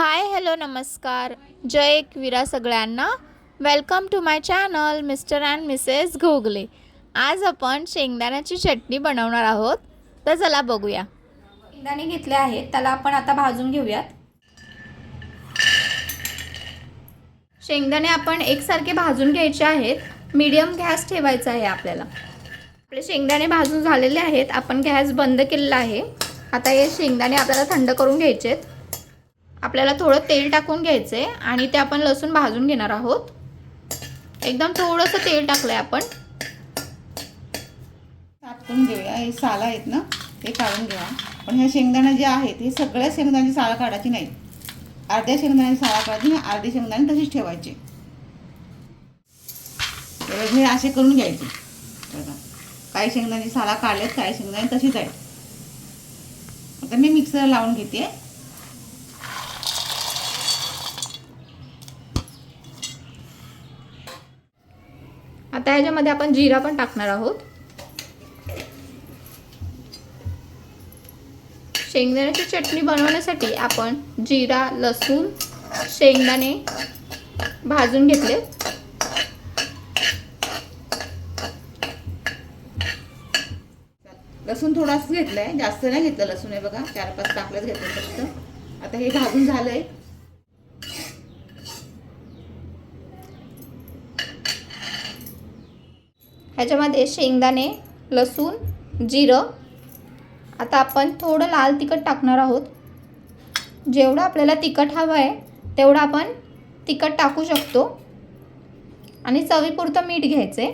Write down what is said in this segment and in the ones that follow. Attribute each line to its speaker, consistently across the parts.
Speaker 1: Hi hello नमस्कार. जय एकविरा सगळ्यांना. Welcome to my channel Mr and Mrs Ghogale. आज आपण शेंगदाण्याची चटणी बनवणार आहोत. तर चला बघूया. शेंगदाणे घेतले आहेत त्याला आपण आता भाजून घेऊयात. शेंगदाणे आपण एकसारखे भाजून घ्यायचे आहेत. मीडियम गॅस ठेवायचा आहे आपल्याला. आपले शेंगदाणे भाजून झालेले आहेत. आपण गॅस बंद केलेला आहे. आता हे शेंगदाणे आपल्याला थंड करून घ्यायचे आहेत आपल्याला थोडं तेल टाकून घ्यायचं आहे आणि ते आपण लसूण भाजून घेणार आहोत. एकदम थोडंसं तेल टाकलं आहे आपण.
Speaker 2: साफ घेऊया. हे साला आहेत ना ते काढून घ्या पण ह्या शेंगदाणा जे आहेत हे सगळ्या शेंगदाण्याची साला काढायची नाही. अर्ध्या शेंगदाण्याची साला काढायची आणि अर्धी शेंगदाणे तशीच ठेवायची. मी हे असे करून घ्यायचे. काही शेंगदाण्याची साला काढल्यात काही शेंगदाणे तशीच आहेत. आता मी मिक्सर लावून घेते.
Speaker 1: आता ह्याच्यामध्ये आपण जिरा पण टाकणार आहोत. शेंगदाण्याची चटणी बनवण्यासाठी आपण जिरा लसूण शेंगदाणे भाजून घेतले.
Speaker 2: लसूण थोडासा घेतलं आहे जास्त नाही घेतलं लसूण आहे बघा. चार पाच टाकलंच घेतलं फक्त. आता हे भाजून झालं आहे
Speaker 1: ह्याच्यामध्ये शेंगदाणे लसूण जिरं. आता आपण थोडं लाल तिखट टाकणार आहोत. जेवढं आपल्याला तिखट हवं आहे तेवढं आपण तिखट टाकू शकतो. आणि चवीपुरतं मीठ घ्यायचं आहे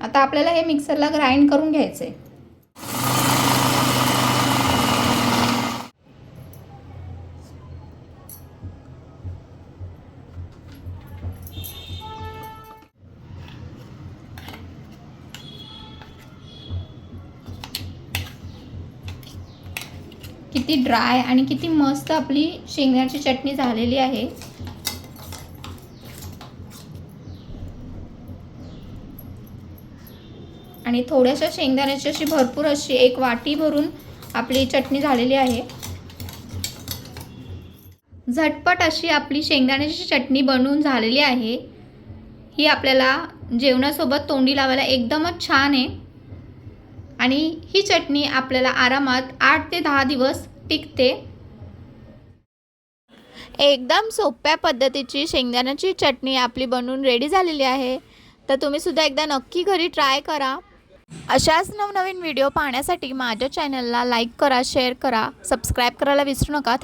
Speaker 1: आता आपल्याला हे मिक्सरला ग्राइंड करून घ्यायचं आहे किती ड्राय आणि किती मस्त आपली शेंगण्याची चटणी झालेली आहे. आणि थोड्याशा शेंगदाण्याची अशी भरपूर अशी एक वाटी भरून आपली चटणी झालेली आहे. झटपट अशी आपली शेंगदाण्याची चटणी बनवून झालेली आहे. ही आपल्याला जेवणासोबत तोंडी लावायला एकदमच छान आहे. आणि ही चटणी आपल्याला आरामात आठ ते दहा दिवस टिकते. एकदम सोप्या पद्धतीची शेंगदाण्याची चटणी आपली बनवून रेडी झालेली आहे. तर तुम्ही सुद्धा एकदा नक्की घरी ट्राय करा. अशाच नवनवीन व्हिडिओ पाहण्यासाठी माझ्या चॅनलला लाईक करा शेअर करा सबस्क्राईब करायला विसरू नका.